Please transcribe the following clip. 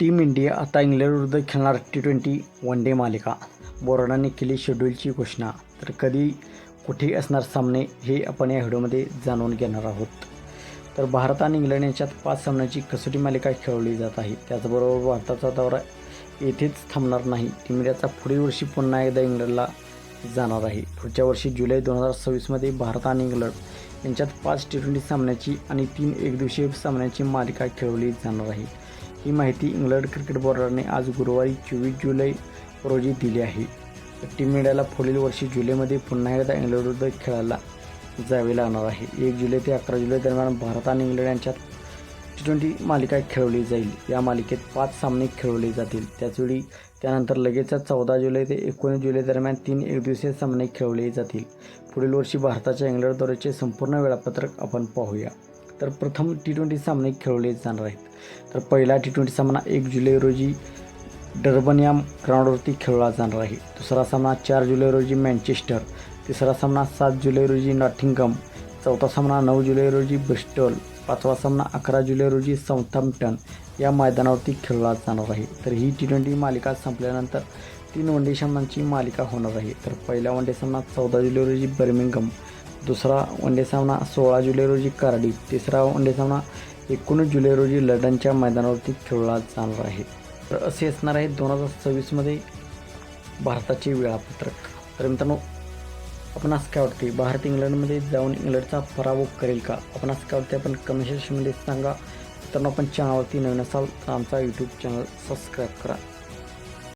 Team India आता इंग्लंडविरुद्ध खेळणार T twenty one day मालिका. बोर्डाने केली शेड्यूलची घोषणा. तर कधी कुठे असणार सामने हे आपण या व्हिडिओमध्ये जाणून घेणार आहोत. तर भारत आणि इंग्लंड यांच्यात पाच सामन्याची कसोटी मालिका खेळवली जात आहे. त्याचबरोबर भारताचा दौरा येथेच थांबणार नाही. टीम इंडियाचा पुढील वर्षी पुन्हा एकदा इंग्लंडला जाणार आहे. पुढच्या वर्षी जुलै दोन हजार सव्वीसमध्ये भारत आणि इंग्लंड यांच्यात पाच टी ट्वेंटी सामन्याची आणि तीन एकदिवसीय सामन्याची मालिका खेळवली जाणार आहे. ही माहिती इंग्लंड क्रिकेट बोर्डाने आज गुरुवारी चोवीस जुलै रोजी दिली आहे. टीम इंडियाला पुढील वर्षी जुलैमध्ये पुन्हा एकदा इंग्लंडविरुद्ध खेळायला जावे लागणार आहे. एक जुलै ते अकरा जुलै दरम्यान भारत आणि इंग्लंड यांच्यात टी ट्वेंटी मालिका खेळवली जाईल. या मालिकेत पाच सामने खेळवले जातील. त्याचवेळी त्यानंतर लगेचच चौदा जुलै ते एकोणीस जुलै दरम्यान तीन एकदिवसीय सामने खेळवले जातील. पुढील वर्षी भारताच्या इंग्लंड दौऱ्याचे संपूर्ण वेळापत्रक आपण पाहूया. तर प्रथम टी ट्वेंटी सामने खेळवले जाणार आहेत. तर पहिला टी ट्वेंटी सामना एक जुलै रोजी डर्बन या ग्राउंडवरती खेळला जाणार आहे. दुसरा सामना चार जुलै रोजी मँचेस्टर. तिसरा सामना सात जुलै रोजी नॉटिंगम. चौथा सामना नऊ जुलै रोजी ब्रिस्टल. पाचवा सामना अकरा जुलै रोजी साऊथॅम्प्टन या मैदानावरती खेळला जाणार आहे. तर ही टी ट्वेंटी मालिका संपल्यानंतर तीन वनडे सामनांची मालिका होणार आहे. तर पहिला वनडे सामना चौदा जुलै रोजी बर्मिंगम. दुसरा वनडे सामना सोळा जुलै रोजी कार्डी तिसरा वनडे सामना एकोणीस जुलै रोजी लंडनच्या मैदानावरती खेळला जाणार आहे. तर असे असणार आहे दोन हजार सव्वीसमध्ये भारताचे वेळापत्रक. तर मित्रांनो आपणास काय वाटते भारत इंग्लंडमध्ये जाऊन इंग्लंडचा पराभव करेल का? आपणास काय वाटते आपण कमेंट सेक्शनमध्ये सांगा. तर आपण चॅनलवरती नवीन असाल तर आमचा यूट्यूब चॅनल सबस्क्राईब करा.